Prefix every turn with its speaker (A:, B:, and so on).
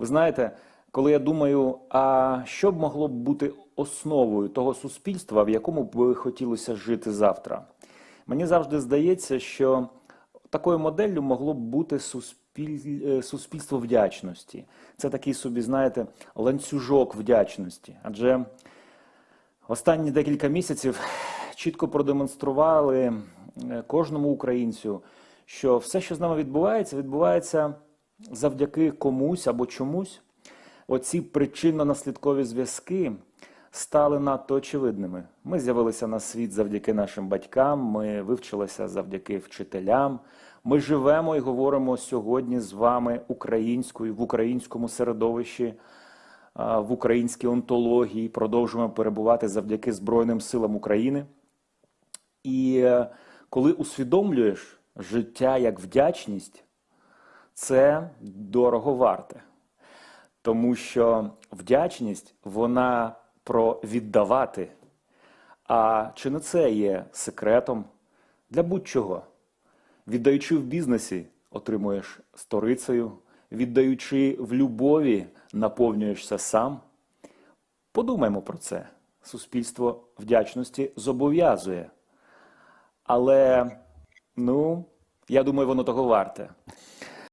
A: Ви знаєте, коли я думаю, а що б могло б бути основою того суспільства, в якому б хотілося жити завтра, мені завжди здається, що такою моделлю могло б бути суспіль... е, суспільство вдячності. Це такий собі, знаєте, ланцюжок вдячності. Адже останні декілька місяців чітко продемонстрували е, кожному українцю, що все, що з нами відбувається, відбувається завдяки комусь або чомусь. Оці причинно-наслідкові зв'язки стали надто очевидними. Ми з'явилися на світ завдяки нашим батькам, ми вивчилися завдяки вчителям. Ми живемо і говоримо сьогодні з вами українською в українському середовищі, в українській онтології, продовжуємо перебувати завдяки Збройним силам України. І е, коли усвідомлюєш життя як вдячність, це дорого варте. Тому що вдячність вона про віддавати. А чи не це є секретом для будь-чого? Віддаючи в бізнесі, отримуєш сторицею, віддаючи в любові, наповнюєшся сам. Подумаймо про це. Суспільство вдячності зобов'язує. Але, ну, я думаю, воно того варте.